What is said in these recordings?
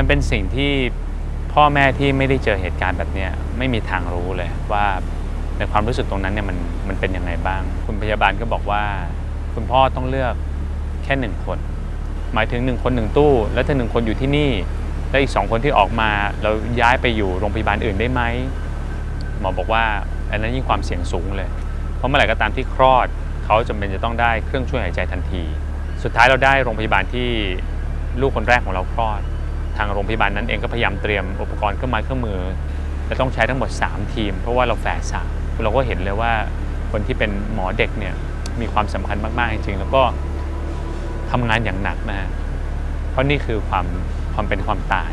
มันเป็นสิ่งที่พ่อแม่ที่ไม่ได้เจอเหตุการณ์แบบนี้ไม่มีทางรู้เลยว่าในความรู้สึกตรงนั้นเนี่ยมันมันเป็นยังไงบ้าง คุณพยาบาลก็บอกว่า คุณพ่อต้องเลือกแค่หนึ่งคน หมายถึงหนึ่งคนหนึ่งตู้ แล้วถ้าหนึ่งคนอยู่ที่นี่แล้วอีกสองคนที่ออกมาเราย้ายไปอยู่โรงพยาบาลอื่นได้ไหมหมอบอกว่าอันนั้นยิ่งความเสี่ยงสูงเลย เพราะเมื่อไหร่ก็ตามที่คลอดเขาจำเป็นจะต้องได้เครื่องช่วยหายใจทันที สุดท้ายเราได้โรงพยาบาลที่ลูกคนแรกของเราคลอด ทางโรงพยาบาลนั้นเองก็พยายามเตรียมอุปกรณ์เครื่องไม้เครื่องมือและต้องใช้ทั้งหมด 3 ทีม เพราะว่าเราแฝดสามเราก็เห็นเลยว่าคนที่เป็นหมอเด็กเนี่ยมีความสำคัญมาก ๆ จริง ๆ แล้วก็ทำงานอย่างหนักนะฮะเพราะนี่คือความความเป็นความตาย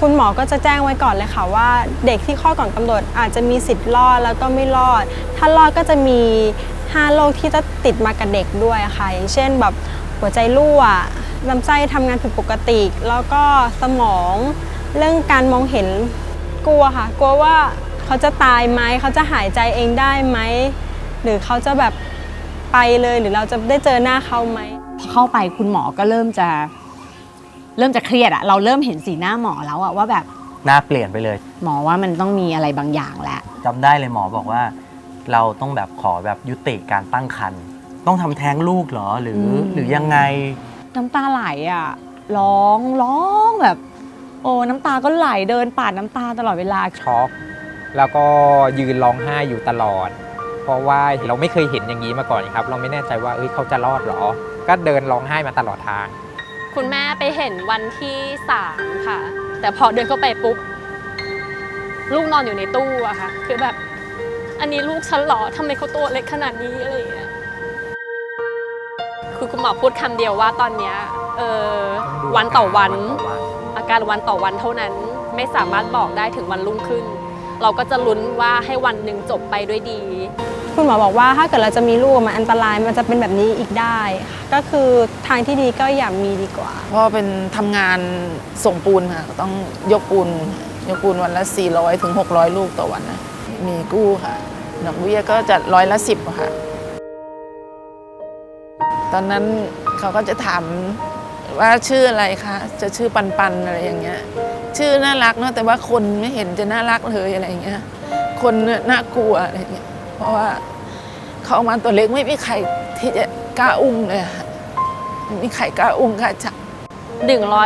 คุณหมอก็จะแจ้งไว้ก่อนเลยค่ะว่า เด็กที่คลอดก่อนกำหนดอาจจะมีสิทธิ์รอดแล้วก็ไม่รอด ถ้ารอดก็จะมี 5 โรคที่จะติดมากับเด็กด้วยค่ะ อย่างเช่นแบบ หัวใจรั่วลำไส้ทำงานผิดปกติ แล้วก็สมองเรื่องการมองเห็นกลัวค่ะ กลัวว่าเขาจะตายไหมเขาจะหายใจเองได้ไหมหรือเขาจะแบบไปเลยหรือเราจะได้เจอหน้าเขาไหมพอเข้าไปคุณหมอก็เริ่มจะ เริ่มจะเครียดอะเราเริ่มเห็นสีหน้าหมอแล้วอะว่าแบบ หน้าเปลี่ยนไปเลยหมอว่ามันต้องมีอะไรบางอย่างแหละจำได้เลยหมอบอกว่า เราต้องแบบขอแบบยุติการตั้งครรภ์ ต้องทำแท้งลูกเหรอหรือมหรือยังไง น้ำตาไหลอะร้องร้องแบบ โอ้น้ำตาก็ไหลเดินปาดน้ำตาตลอดเวลา ช็อกแล้วก็ยืนร้องไห้อยู่ตลอด เพราะว่าเราไม่เคยเห็นอย่างนี้มาก่อนครับ เราไม่แน่ใจว่าเอ้ยเขาจะรอดเหรอ ก็เดินร้องไห้มาตลอดทาง คุณแม่ไปเห็นวันที่สามค่ะ แต่พอเดินเข้าไปปุ๊บ ลูกนอนอยู่ในตู้อะค่ะ คือแบบ อันนี้ลูกฉันเหรอทำไมเขาตัวเล็กขนาดนี้อะไรอย่างเงี้ย คือคุณหมอพูดคำเดียวว่าตอนเนี้ยเออวันต่อวัน อาการวันต่อวันเท่านั้นไม่สามารถบอกได้ถึงวันรุ่งขึ้น เราก็จะลุ้นว่าให้วันหนึ่งจบไปด้วยดี คุณหมอบอกว่าถ้าเกิดเราจะมีลูกมันอันตรายมันจะเป็นแบบนี้อีกได้ ก็คือทางที่ดีก็อย่ามีดีกว่าเพราะเป็นทำงานส่งปูนค่ะก็ต้องยกปูน ยกปูนวันละ 400ถึง600 ลูกต่อวันนะ มีกู้ค่ะดอกเบี้ยก็จะร้อยละสิบค่ะ ตอนนั้นเขาก็จะถามว่าชื่ออะไรคะ จะชื่อปันปันอะไรอย่างเงี้ย ชื่อน่ารักเนาะแต่ว่าคนไม่เห็นจะน่ารักเลยอะไรอย่างเงี้ย คนน่ากลัวอะไรอย่างเงี้ย เพราะว่าเขาเอามาตัวเล็กไม่มีใครที่จะกล้าอุ้มเลยค่ะไม่มีใครกล้าอุ้มกล้าจับ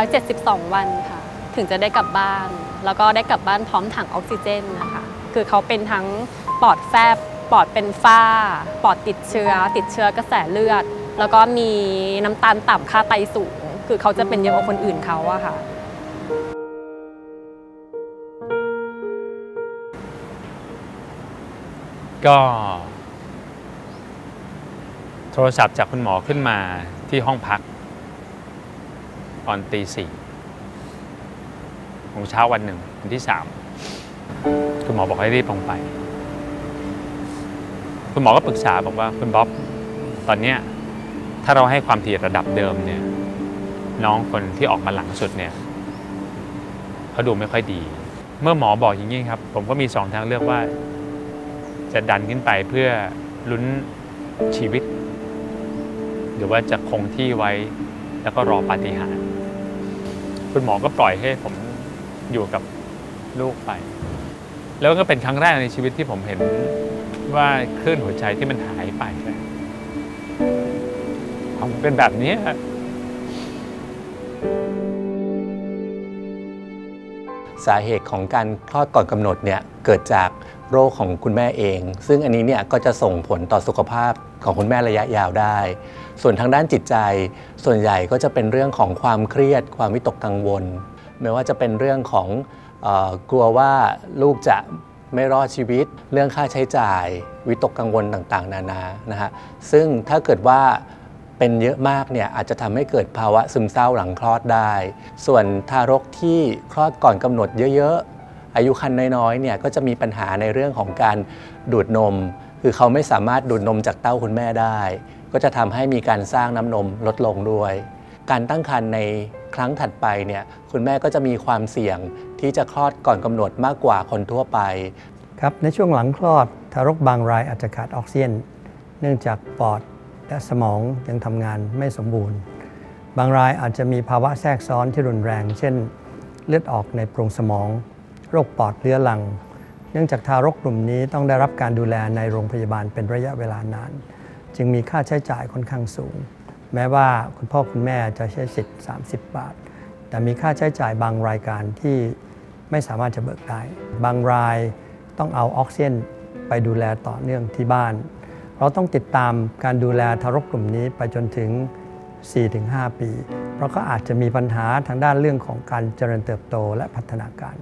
172 วันค่ะ ถึงจะได้กลับบ้าน แล้วก็ได้กลับบ้านพร้อมถังออกซิเจนนะคะ คือเขาเป็นทั้งปอดแฟบปอดเป็นฝ้า ปอดติดเชื้อ ติดเชื้อกระแสเลือด แล้วก็มีน้ำตาลต่ำค่าไตสูง คือเขาจะเป็นเยอะกว่าคนอื่นเขาอะค่ะ ก็ โทรศัพท์จากคุณหมอขึ้นมาที่ห้องพัก ตอนตีสี่ของเช้าวันหนึ่งวันที่สามคุณหมอบอกให้รีบลงไป คุณหมอก็ปรึกษาบอกว่าคุณบ๊อบตอนเนี้ย ถ้าเราให้ความถี่ระดับเดิมเนี่ยน้องคนที่ออกมาหลังสุดเนี่ยเขาดูไม่ค่อยดี เมื่อหมอบอกอย่างนี้ครับ ผมก็มีสองทางเลือกว่า จะดันขึ้นไปเพื่อลุ้นชีวิต หรือว่าจะคงที่ไว้แล้วก็รอปาฏิหาริย์คุณหมอก็ปล่อยให้ผมอยู่กับลูกไป แล้วก็เป็นครั้งแรกในชีวิตที่ผมเห็นว่าคลื่นหัวใจที่มันหายไป เป็นแบบนี้สาเหตุของการคลอดก่อนกำหนดเนี่ยเกิดจากโรคของคุณแม่เอง ซึ่งอันนี้เนี่ยก็จะส่งผลต่อสุขภาพของคุณแม่ระยะยาวได้ ส่วนทางด้านจิตใจ ส่วนใหญ่ก็จะเป็นเรื่องของความเครียด ความวิตกกังวล ไม่ว่าจะเป็นเรื่องของออกลัวว่าลูกจะไม่รอดชีวิต เรื่องค่าใช้จ่าย วิตกกังวลต่างๆ นานานะฮะซึ่งถ้าเกิดว่า เป็นเยอะมากเนี่ยอาจจะทำให้เกิดภาวะซึมเศร้าหลังคลอดได้ ส่วนทารกที่คลอดก่อนกำหนดเยอะๆ อายุครรภ์น้อยๆเนี่ยก็จะมีปัญหาในเรื่องของการดูดนม คือเขาไม่สามารถดูดนมจากเต้าคุณแม่ได้ ก็จะทำให้มีการสร้างน้ำนมลดลงด้วย การตั้งครรภ์ในครั้งถัดไปเนี่ยคุณแม่ก็จะมีความเสี่ยงที่จะคลอดก่อนกำหนดมากกว่าคนทั่วไปครับในช่วงหลังคลอดทารกบางรายอาจจะขาดออกซิเจนเนื่องจากปอด และสมองยังทำงานไม่สมบูรณ์ บางรายอาจจะมีภาวะแทรกซ้อนที่รุนแรง เช่น เลือดออกในโพรงสมอง โรคปอดเรื้อรัง เนื่องจากทารกกลุ่มนี้ต้องได้รับการดูแลในโรงพยาบาลเป็นระยะเวลานาน จึงมีค่าใช้จ่ายค่อนข้างสูง แม้ว่าคุณพ่อคุณแม่จะใช้สิทธิ์ 30 บาท แต่มีค่าใช้จ่ายบางรายการที่ไม่สามารถจะเบิกได้ บางรายต้องเอาออกซิเจนไปดูแลต่อเนื่องที่บ้าน เราต้องติดตามการดูแลทารกกลุ่มนี้ไปจนถึง 4-5 ปี เพราะก็อาจจะมีปัญหาทางด้านเรื่องของการเจริญเติบโตและพัฒนาการ